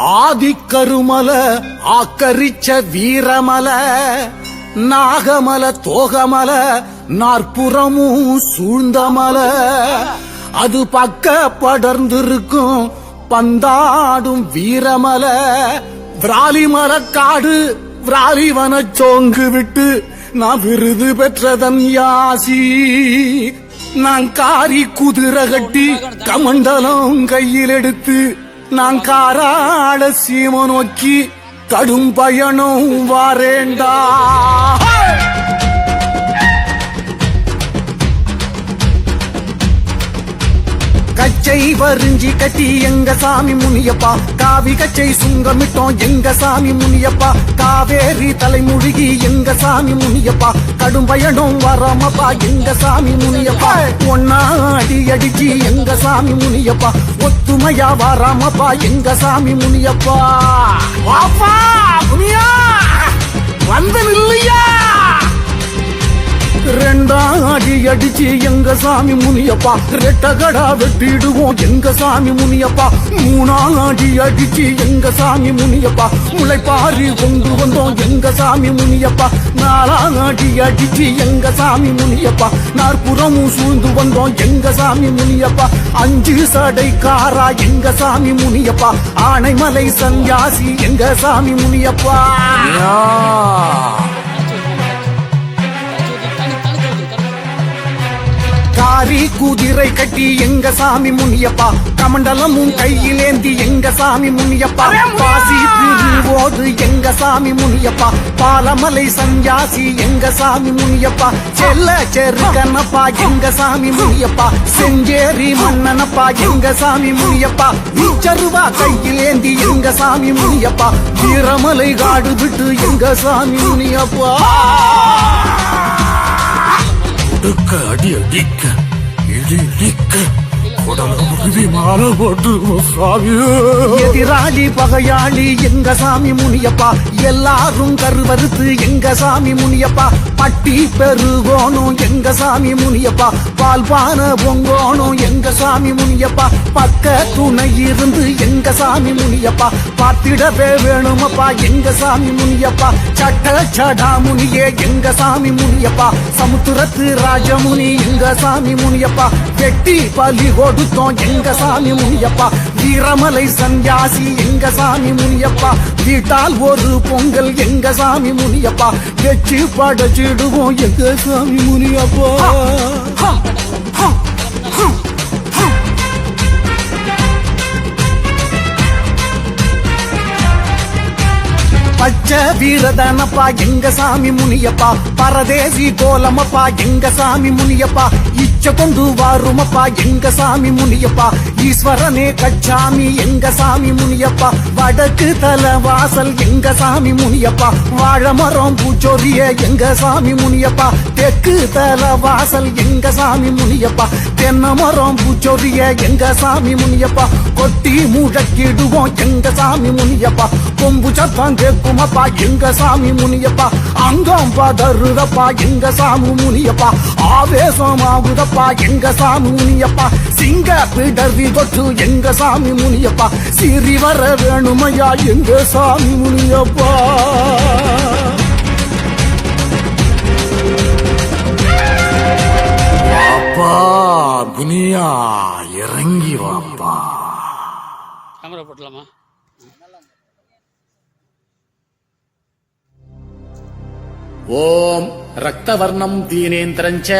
ஆதிக்கருமல ஆக்கரிச்ச வீரமல நாகமல தோகமல நாற்புறமும் சூழ்ந்தமல. அது பக்க படர்ந்திருக்கும் பந்தாடும் வீரமல. விராலிமல காடு விராலிவன சோங்கு விட்டு நான் விருது பெற்றதன் யாசி. நான் காரி குதிரை கட்டி கமண்டலம் கையில் எடுத்து நான் காராட சீம நோக்கி கடும் பயணம் வாரேண்டா. கச்சை வரிஞ்சி கட்டி எங்க சாமி முனியப்பா. காவி கச்சை சுங்கமிட்டோம் எங்க சாமி முனியப்பா. காவேரி தலைமுழுகி எங்க சாமி முனியப்பா. கடும் பயணம் வராமப்பா எங்க சாமி முனியப்பா. ஒன்னா அடிச்சு எங்க சாமி முனியப்பா? ஒத்துமையா வாராமப்பா எங்க சாமி முனியப்பா? வாப்பா முனியா! அடிச்சு எங்க சாமி முனியப்பா. ரெட்டகடா வெட்டிடுவோம் எங்க சாமி முனியப்பா. மூணாம் அடி அடிச்சு எங்க சாமி முனியப்பா. முளைப்பாரி கொண்டு வந்தோம் எங்க சாமி முனியப்பா. நாலாம் அடி அடிச்சு எங்க சாமி முனியப்பா. நாற்புறமும் சூழ்ந்து வந்தோம் எங்க சாமி முனியப்பா. அஞ்சு சடைக்காரா எங்க சாமி முனியப்பா. ஆனைமலை சன்யாசி எங்க சாமி முனியப்பா. காரி குதிரை கட்டி எங்க சாமி முனியப்பா? கமண்டலமும் கையிலேந்தி எங்க சாமி முனியப்பா? பாசி திருவோடு எங்க சாமி முனியப்பா? பாலமலை சன்யாசி எங்க சாமி முனியப்பா? செல்ல செருகனப்பா எங்க சாமி முனியப்பா? செஞ்சேரி மன்னனப்பா எங்க சாமி முனியப்பா? இச்சருவா கையிலேந்தி எங்க சாமி முனியப்பா? வீரமலை காடு விட்டு எங்க சாமி முனியப்பா? அடி அடிக்க எதிராளி பகையாளி எங்க சாமி முனியப்பா? எல்லாரும் கருவறுத்து எங்க சாமி முனியப்பா? பட்டி பெருகோணும். எங்க சாமி முனியப்பா பால்பான பொங்கோணும். எங்க சாமி முனியப்பா பக்க துணை இருந்து எங்க சாமி முனியப்பா பார்த்திடவே வேணுமப்பா. எங்க சாமி முனியப்பா சட்ட சடா முனியே எங்க சாமி முனியப்பா. சமுத்திரத்து ராஜமுனி எங்க சாமி முனியப்பா. வெட்டி பலி கொடுத்தோம் எங்க சாமி முனியப்பா. வீரமலை சந்தியாசி எங்க சாமி முனியப்பா? வீட்டால் ஒரு பொங்கல் எங்க சாமி முனியப்பா? வெச்சு படைச்சிடுவோம் எங்க சாமி முனியப்பா? பச்சை வீரதனப்பா எங்க சாமி முனியப்பா. பரதேசி கோலமப்பா எங்க சாமி முனியப்பா. இச்ச கொண்டு வாருமப்பா எங்க சாமி முனியப்பா. ஈஸ்வரனே கச்சாமி எங்க சாமி முனியப்பா. வடக்கு தல வாசல் எங்க சாமி முனியப்பா. வாழமரம் மரம் எங்க சாமி முனியப்பா. தெற்கு தல வாசல் எங்க சாமி முனியப்பா. தென்னமரம் மரம் எங்க சாமி முனியப்பா. கொட்டி முழக்கிடுவோம் எங்க சாமி முனியப்பா. கொம்பு சத்தம் கேட்குமப்பா எங்க சாமி முனியப்பா? அங்கம்பா தருதப்பா எங்க சாமி முனியப்பா? ஆவேசம் ஆகுதப்பா எங்க சாமி முனியப்பா? சிங்க பிடர்வி தொட்டு எங்க சாமி முனியப்பா? சிறி வர வேணுமையா எங்க சாமி முனியப்பா? குனியா இறங்கி வாப்பா. கேமரா போட்டலாமா? ஓம் ரக்தவர்ணம் தீனேந்திரஞ்ச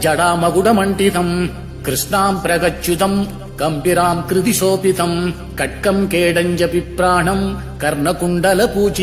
ஜடாமகுடமண்டிதம் கிருஷ்ணாம் பிரகச்சுதம் கம்பிராம் கிருதிசோபிதம் கட்கம் கேடஞ்ச பிப்ராணம் கர்ணகுண்டல பூஜி